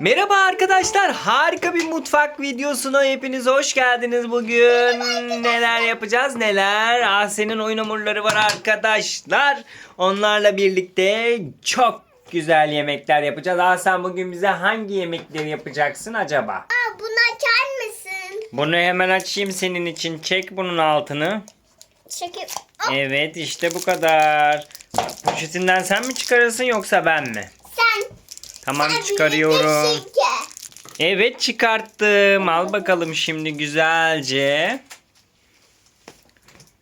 Merhaba arkadaşlar. Harika bir mutfak videosuna hepiniz hoş geldiniz. Bugün neler yapacağız? Neler? Asen'in oyun hamurları var arkadaşlar. Onlarla birlikte çok güzel yemekler yapacağız. Asen bugün bize hangi yemekleri yapacaksın acaba? Aa, bunu açar mısın? Bunu hemen açayım senin için. Çek bunun altını. Hop, Evet işte bu kadar. Poşetinden sen mi çıkarırsın yoksa ben mi? Tamam çıkarıyorum. Evet çıkarttım. Al bakalım şimdi güzelce.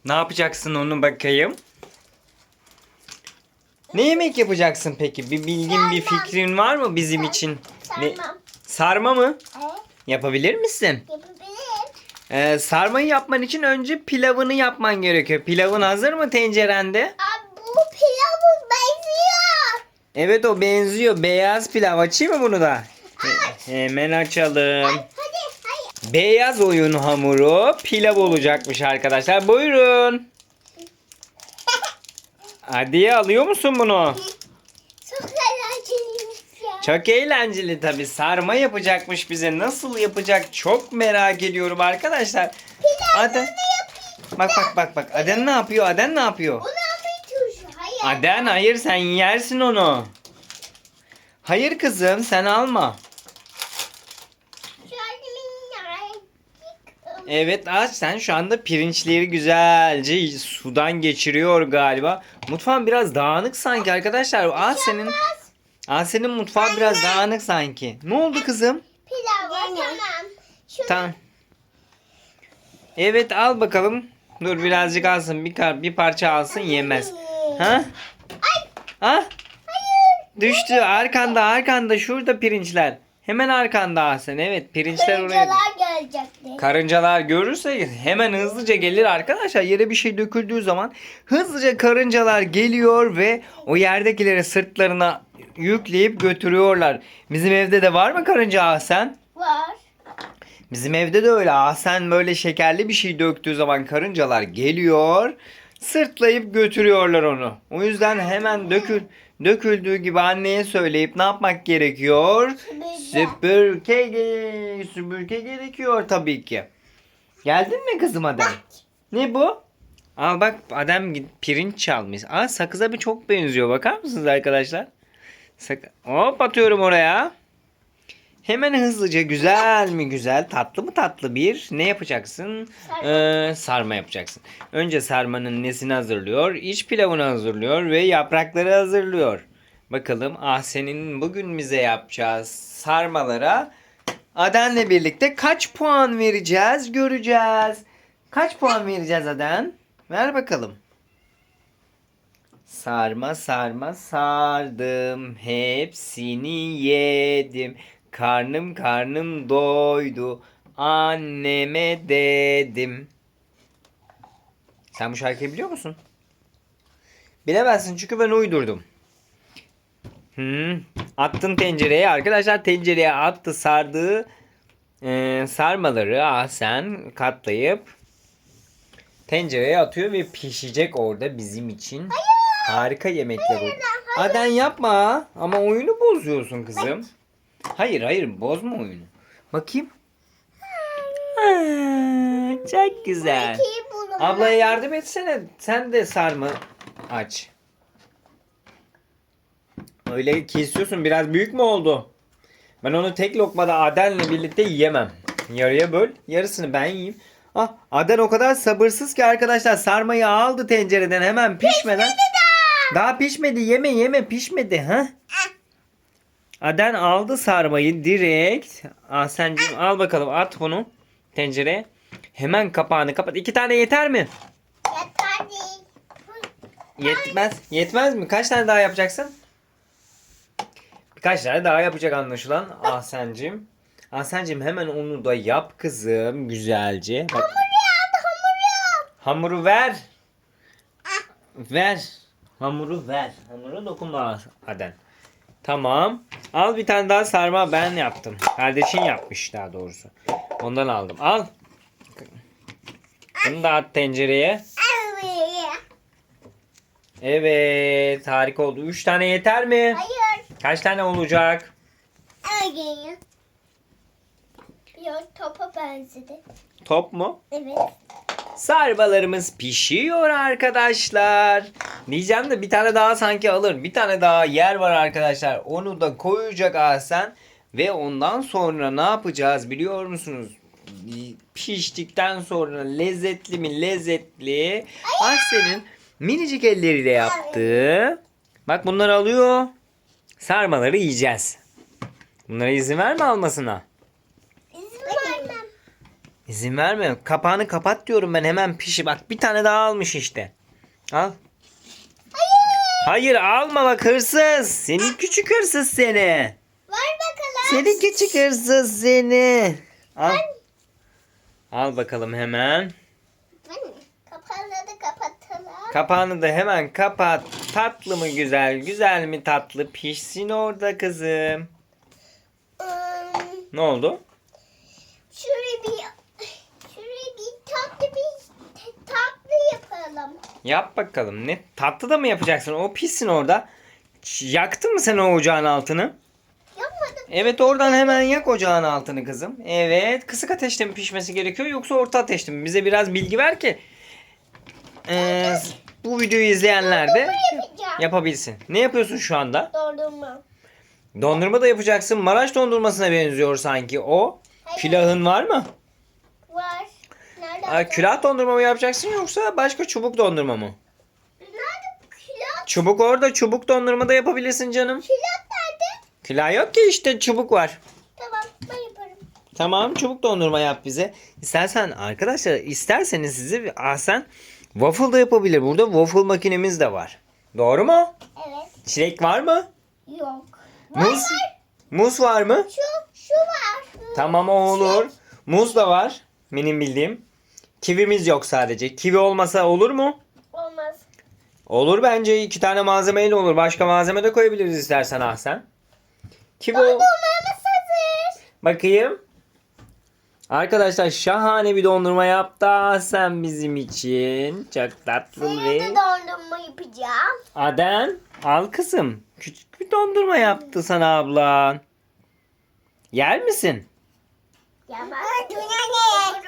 Ne yapacaksın onu bakayım? Ne yemek yapacaksın peki? Bir bilgin, bir fikrin var mı bizim için? Ne- Sarmam. Sarma mı? Evet, Yapabilir misin? yapabilirim. Ee, sarmayı yapman için önce pilavını yapman gerekiyor. Pilavın hazır mı tencerende? Aa, bu pilavı benziyor. Evet o benziyor. Beyaz pilav. Açayım mı bunu da? He- hemen açalım. Hadi, hayır. Beyaz oyun hamuru pilav olacakmış arkadaşlar. Buyurun. Hadi alıyor musun bunu? Çok eğlenceliymiş ya. Çok eğlenceli tabi. Sarma yapacakmış bize. Nasıl yapacak çok merak ediyorum arkadaşlar. Aden. Bak bak bak bak. Aden ne yapıyor? Aden ne yapıyor? Onu. Aden hayır sen yersin onu. Hayır kızım sen alma. Evet aç sen şu anda pirinçleri güzelce sudan geçiriyor galiba. Mutfağın biraz dağınık sanki arkadaşlar. Asen'in Asen'in mutfağı biraz dağınık sanki. Ne oldu kızım? Pilav var tamam. Şunu Tamam. Evet al bakalım. Dur birazcık alsın. Bir, bir parça alsın yemez. Ha? Ay. Ha? Düştü. Arkanda arkanda şurada pirinçler. Hemen arkanda Asen. Evet pirinçler oraya. Karıncalar gelecekti. Karıncalar görürse hemen hızlıca gelir arkadaşlar. Yere bir şey döküldüğü zaman hızlıca karıncalar geliyor ve o yerdekileri sırtlarına yükleyip götürüyorlar. Bizim evde de var mı karınca Ahsen? Var. Bizim evde de öyle. Ahsen böyle şekerli bir şey döktüğü zaman karıncalar geliyor. Sırtlayıp götürüyorlar onu. O yüzden hemen dökül döküldüğü gibi anneye söyleyip ne yapmak gerekiyor? Süpürge, ge- süpürge gerekiyor tabii ki. Geldin mi kızım Adem? Ne bu? Al bak Adem pirinç çalmış. Aa sakıza bir çok benziyor. Bakar mısınız arkadaşlar? Sak Hop atıyorum oraya. Hemen hızlıca güzel mi güzel tatlı mı tatlı bir ne yapacaksın? Sarma. Ee, sarma yapacaksın. Önce sarmanın nesini hazırlıyor? İç pilavını hazırlıyor ve yaprakları hazırlıyor. Bakalım Ahsen'in bugün bize yapacağız sarmalara Aden'le birlikte kaç puan vereceğiz göreceğiz. Kaç puan vereceğiz Aden? Ver bakalım. Sarma sarma sardım hepsini yedim. Karnım karnım doydu anneme dedim. Sen bu şarkıyı biliyor musun? Bilemezsin çünkü ben uydurdum. Hmm. Attın tencereye arkadaşlar tencereye attı sardığı e, sarmaları ah sen katlayıp tencereye atıyor ve pişecek orada bizim için. Harika yemekler olur. Aden yapma ama oyunu bozuyorsun kızım. Hayır hayır bozma oyunu. Bakayım. Aa, çok güzel. Ablaya yardım etsene. Sen de sarma aç. Öyle kesiyorsun. Biraz büyük mü oldu? Ben onu tek lokmada Aden'le birlikte yiyemem. Yarıya böl. Yarısını ben yiyeyim. Ah, Aden o kadar sabırsız ki arkadaşlar sarmayı aldı tencereden hemen pişmeden. Daha pişmedi. Yeme yeme pişmedi. ha? Aden aldı sarmayı direkt. Ah sencim al bakalım at bunu tencereye. Hemen kapağını kapat. İki tane yeter mi? yeter değil. Yetmez. Yetmez mi? Kaç tane daha yapacaksın? Birkaç tane daha yapacak anlaşılan Ahsen'cim. Ahsen'cim hemen onu da yap kızım güzelce. Bak, Hamur yap, hamur yap. hamuru ver. Ver. Hamuru ver. Hamura dokunma Aden. Tamam. Al bir tane daha sarma ben yaptım. Kardeşin yapmış daha doğrusu. Ondan aldım. Al. Bunu da at tencereye. Evet. Harika oldu. Üç tane yeter mi? Hayır. Kaç tane olacak? Yok topa benzedi. Top mu? Evet. Sarmalarımız pişiyor arkadaşlar. Diyeceğim de bir tane daha sanki alır. Bir tane daha yer var arkadaşlar. Onu da koyacak Ahsen. Ve ondan sonra ne yapacağız biliyor musunuz? Piştikten sonra lezzetli mi lezzetli. Ahsen'in minicik elleriyle yaptığı. Bak bunları alıyor. Sarmaları yiyeceğiz. Bunlara izin verme almasına. İzin vermem. İzin verme. Kapağını kapat diyorum ben hemen pişi. Bak bir tane daha almış işte. Al. Hayır alma bak hırsız. Seni küçük hırsız seni. Ver bakalım. Seni küçük hırsız seni. Al. Al bakalım hemen. Kapağını da kapatalım. Kapağını da hemen kapat. Tatlı mı güzel, güzel mi tatlı? Pişsin orada kızım. Hmm, Ne oldu? şuraya bir şuraya bir tatlı bir tatlı yapalım. Yap bakalım. Ne? Tatlı da mı yapacaksın? O pişsin orada. Yaktın mı sen o ocağın altını? Yapmadım. Evet oradan hemen yak ocağın altını kızım. Evet kısık ateşte mi pişmesi gerekiyor yoksa orta ateşte mi? Bize biraz bilgi ver ki eee, bu videoyu izleyenler de yapabilsin. Ne yapıyorsun şu anda? Dondurma. Dondurma da yapacaksın. Maraş dondurmasına benziyor sanki o. Külahın var mı? Aa, külah dondurma mı yapacaksın yoksa başka çubuk dondurma mı? Nerede külah? Çubuk orada çubuk dondurma da yapabilirsin canım. Külah nerede? Külah yok ki işte çubuk var. Tamam ben yaparım. Tamam çubuk dondurma yap bize. İstersen arkadaşlar isterseniz sizi Ahsen waffle da yapabilir. Burada waffle makinemiz de var. Doğru mu? Evet. Çilek var mı? Yok. Var Muz? var. Muz var mı? Şu, şu var. Tamam o olur. Muz da var. Benim bildiğim. Kivimiz yok sadece. Kivi olmasa olur mu? Olmaz. Olur bence. iki tane malzemeyle olur. Başka malzeme de koyabiliriz istersen Ahsen. Kivi ol- hazır. Bakayım. Arkadaşlar şahane bir dondurma yaptı Ahsen bizim için. Çok tatlı Senin ve... de dondurma yapacağım. Aden al kızım. Küçük bir dondurma yaptı sana ablan. Yer misin?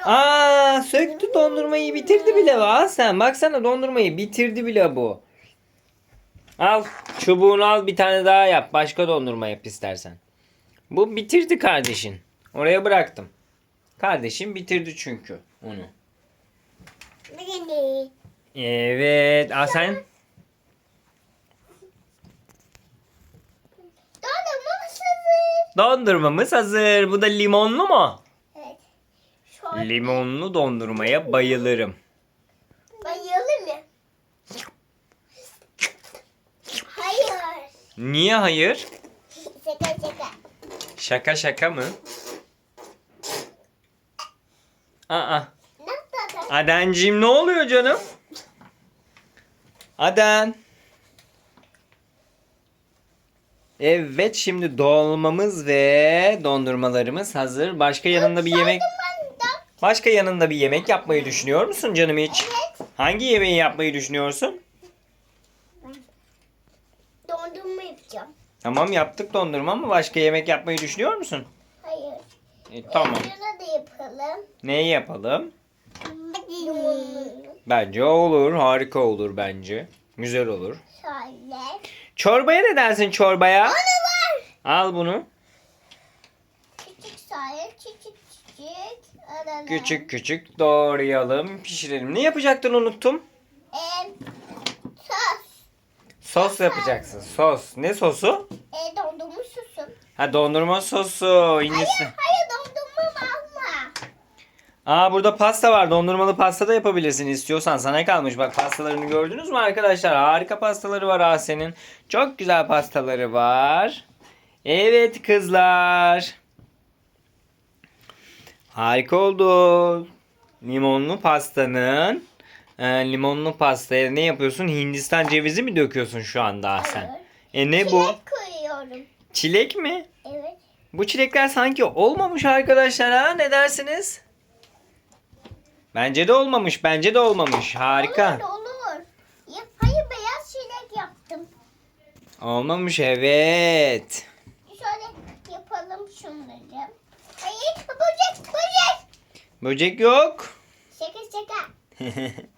Aa söktü dondurmayı bitirdi bile va sen. Baksana dondurmayı bitirdi bile bu. Al çubuğunu al bir tane daha yap. Başka dondurma yap istersen. Bu bitirdi kardeşin. Oraya bıraktım. Kardeşim bitirdi çünkü onu. Evet. Aa sen Dondurmamız hazır. dondurmamız hazır. Bu da limonlu mu? Limonlu dondurmaya bayılırım. bayılır mı? Hayır. Niye hayır? Şaka şaka. Şaka şaka mı? Aa. Nasıl? Adenciğim ne oluyor canım? Aden. Evet şimdi dolmamız ve dondurmalarımız hazır. Başka yanında bir yemek başka yanında bir yemek yapmayı düşünüyor musun canım hiç? Evet. Hangi yemeği yapmayı düşünüyorsun? Dondurma yapacağım. Tamam yaptık dondurma ama başka yemek yapmayı düşünüyor musun? Hayır. E, tamam. Yanına da yapalım. Neyi yapalım? Bence olur. Harika olur bence. Güzel olur. Şöyle. Çorbaya ne dersin çorbaya? Ana var. Al bunu. Küçük sayı, küçük küçük. Küçük küçük doğrayalım, pişirelim. Ne yapacaktın unuttum. Ee, sos. Sos yapacaksın. Sos. Ne sosu? Ee, dondurma sosu. Ha dondurma sosu. İngilizce. Hayır, hayır dondurma alma. Aa burada pasta var. Dondurmalı pasta da yapabilirsin istiyorsan. Sana kalmış. Bak pastalarını gördünüz mü arkadaşlar? Harika pastaları var Asen'in. Çok güzel pastaları var. Evet kızlar. Harika oldu. Limonlu pastanın e, limonlu pastaya ne yapıyorsun? Hindistan cevizi mi döküyorsun şu anda? Hayır. E ne bu? Çilek koyuyorum. Çilek mi? Evet. Bu çilekler sanki olmamış arkadaşlar ha ne dersiniz? Bence de olmamış. Bence de olmamış. Harika. Olur olur. Hayır beyaz çilek yaptım. Olmamış evet. Şöyle yapalım şunları. Hayır böcek yok. Şaka şaka.